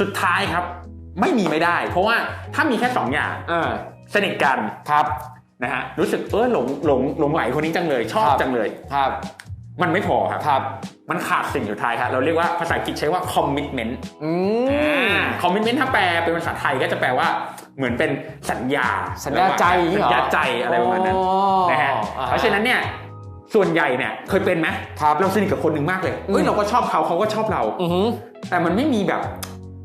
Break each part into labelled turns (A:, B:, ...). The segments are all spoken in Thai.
A: สุดท้ายครับ ไม่มีไม่ได้ เพราะว่าถ้ามีแค่สองอย่าง
B: อ่า
A: สนิทกัน
B: ครับ
A: นะฮะรู้สึกเออหลงหลงหลงไหลคนนี้จังเลย ชอบ
B: ครับ
A: จังเลย
B: ครับ
A: มันไม่พอครับ
B: ครับ
A: มันขาดสิ่งสุดท้ายครับเราเรียกว่าภาษาอังกฤษใช้ว่า commitment
B: อืม
A: commitment ถ้าแปลเป็นภาษาไทยก็จะแปลว่าเหมือนเป็นสัญญา
B: สัญญาใจอย่างนี้
A: สั
B: เหรอ
A: ญญาใจอะไรประมาณนั้น
B: อ๋อ
A: นะฮะ
B: อ่
A: เพราะฉะนั้นเนี่ยส่วนใหญ่เนี่ยเคยเป็นไหม
B: ครับ
A: เราสนิทกับคนหนึ่งมากเลยเอ้ย
B: อืม
A: เราก็ชอบเขาเขาก็ชอบเรา
B: อือหือ
A: แต่มันไม่มีแบบ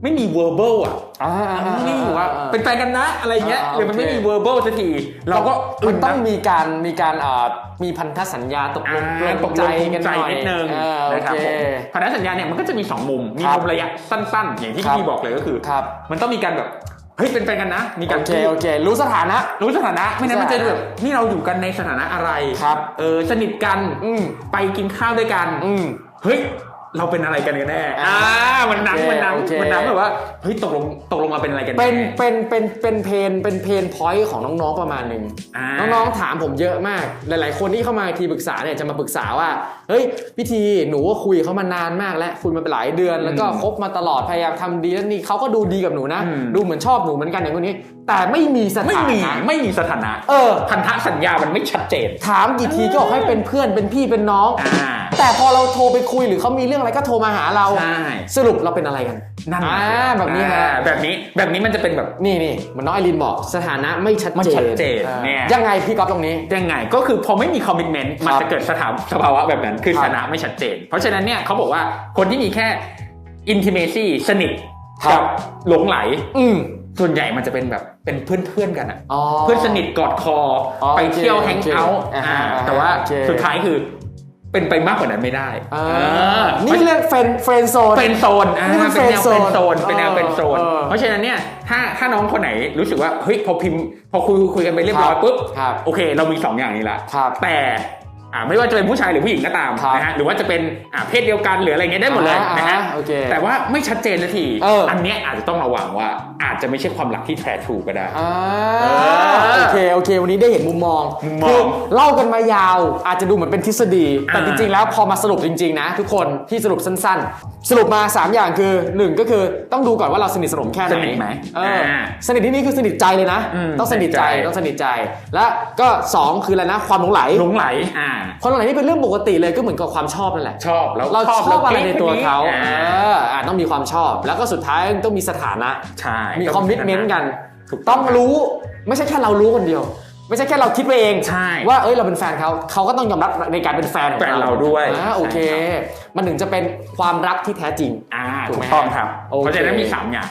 A: ไม่มี verbal อะ
B: อ่า
A: มันไม่มีว่าเป็นแฟนกันนะอะไรเงี้ย
B: อ่า
A: หรือมันไม่มี
B: โอเค
A: verbal สักทีเราก็
B: มันต้องะมีการมีการอ่ามีพันธสัญญาตกลง
A: อ่า
B: ปลงใจกันห
A: ใจ
B: น่อย
A: นิดนึง
B: อ่าโอ
A: นะครับ
B: เค
A: ผมพันธสัญญาเนี่ยมันก็จะมี 2 มุม มี
B: ครับ
A: มุมระยะสั้น ๆ อย่างที่
B: ครับ
A: พี่บอกเลยก็คือ
B: ครับ
A: มันต้องมีการแบบเฮ้ยเป็นแฟนกันนะ มีการ
B: โอเคโอเค รู้สถานะ
A: รู้สถานะ ไม่นั้นมันจะ
B: สถานะ
A: แบบนี่เราอยู่กันในสถานะอะไร
B: ครับ
A: เออสนิทกัน
B: อืม
A: ไปกินข้าวด้วยกัน
B: อืม
A: เฮ้ย เราเป็นอะไรกันกันแน่
B: อ่า
A: อ่ามันหนัง
B: โอเค
A: มันหนัง
B: โอเค
A: มันหนังแบบว่าเฮ้ยตกลงตกลงเราเป็นอะไรกัน
B: เป็น
A: แน่
B: เป็นเป็นเป็นเพนเป็นเพนพอยต์ของน้องๆประมาณหนึ่ง
A: อ่า
B: น้องๆถามผมเยอะมาก หลาย ๆ คนที่เข้ามาทีปรึกษาเนี่ยจะมาปรึกษาว่าเฮ้ยพิธีหนูก็คุยกับเขามานานมากแล้วคุยมาเป็นหลายเดือน แล้วก็คบมาตลอดพยายามทำดีแล้วนี่เขาก็ดูดีกับหนูนะ
A: อืม
B: ดูเหมือนชอบหนูเหมือนกันอย่างคนนี้ แต่ไม่มีสถานะ
A: ไม่มีไม่มีสถานะ
B: เออ
A: พันธสัญญามันไม่ชัดเจน
B: ถามกี่ทีก็บอกให้เป็นเพื่อนเป็นพี่เป็นน้อง
A: อ่า
B: แต่พอเราโทรไปคุยหรือเขามีเรื่องอะไรก็โทรมาหาเรา
A: ใช่
B: สรุปเราเป็นอะไรกัน
A: นั่น
B: อ่าแบบนี้ฮะ
A: อ่าแบบนี้แบบนี้มันจะเป็นแบบ
B: นี่นี่เหมันน้องไอรินบอกสถานะไม่ชัด
A: ไม่
B: เจน
A: ชัดเจน
B: อ่า
A: เนี่ย
B: ยังไงพี่ก๊อฟตรงนี้
A: ยังไงก็คือพอไม่มีคอมมิชเมนต์มัน
B: ครับ
A: จะเกิดสถานสภาวะแบบนั้นคือ
B: ครับ
A: ฐานะไม่ชัดเจน เพราะฉะนั้นเนี่ยเขาบอกว่าคนที่มีแค่ intimacy สนิท
B: ครับ
A: กับหลงไหล
B: อืม
A: ส่วนใหญ่มันจะเป็นแบบเป็นเพื่อนๆกันอะ
B: อ๋อ
A: เพื่อนสนิทกอดคอ
B: อ๋อ
A: ไปเที่ยว
B: โอเค
A: แฮงเอาท์
B: โอเคอ่า
A: อ่า
B: อ่า
A: แต่ว่า
B: โอเค
A: สุดท้ายคือ เป็นไปมากกว่านั้นไม่ได้
B: อ่า
A: เออ
B: นี่เรียกเฟรนเฟรนโซน
A: เป็นโซนอ่า
B: นี่มัน
A: เป็นแนว
B: friend
A: เป็นโซน
B: zone
A: เป็นแนวเป็นโซน
B: เออ
A: เพราะฉะนั้นเนี่ยถ้าถ้าน้องคนไหนรู้สึกว่าเฮ้ยพอพิมพ์พอคุยคุยกันไปเรียบร้อย
B: ครับ
A: ปุ๊บ
B: ครับ
A: โอเค เรามีสองอย่างนี้ละ
B: ครับ
A: แต่อ่า ไม่ว่าจะเป็นผู้ชายหรือผู้หญิงก็ตาม
B: ครับ
A: นะฮะหรือว่าจะเป็นอ่าเพศเดียวกันหรืออะไรเงี้ยได้หมดเลย
B: อ่า
A: นะฮะ
B: โอเค
A: แต่ว่าไม่ชัดเจนนาที
B: เอออั
A: นเนี้ยอาจจะต้องระวังว่าอาจจะไม่ใช่ความรักที่แท้ทรูก็ได้
B: อ่า
A: เออ
B: โอเคโอเค วันนี้ได้เห็นมุมมอง
A: มุมมอง
B: คือเล่ากันมายาว อาจจะดูเหมือนเป็นทฤษฎี แต่
A: อ่า
B: จริงๆแล้วพอมาสรุปจริงๆนะทุกคนที่สรุปสั้น ๆ สรุปมา 3 อย่างคือ 1 ก็คือต้องดูก่อนว่าเราสนิทสนมแค่ไหน
A: สนิทไหม
B: เอออาสนิทที่นี่คือสนิทใจเลยนะ
A: อืม
B: ต้องสนิทใจ
A: สนิทใจ
B: ต้องสนิทใจ และก็ 2 คืออะไรนะความหลงไหล
A: หลงไหลอ่า
B: ความหลงไหลนี่เป็นเรื่องปกติเลยก็เหมือนกับความชอบนั่นแหละ
A: ชอบแล้ว
B: เราชอบอะไรในตัวเขา
A: อ่า
B: เอออะต้องมีความชอบ แล้วก็สุดท้ายต้องมีสถานะ
A: ใช่
B: มีคอมมิชเมนต์กัน
A: ถูก
B: ต้องรู้ไม่ใช่แค่เรารู้คนเดียว ไม่ใช่แค่เราคิดไปเอง
A: ใช่
B: ว่าเอ้ยเราเป็นแฟนเขาเขาก็ต้องยอมรับในการเป็นแฟนของ
A: แฟนเราด้วย
B: อ่าโอเค
A: ใช่ครับ
B: มันถึงจะเป็นความรักที่แท้จริง
A: อ่า
B: ถูก
A: ถู
B: ไหม
A: กต้องครับ
B: โอเค
A: เพราะฉะนั้นมีสามอย่าง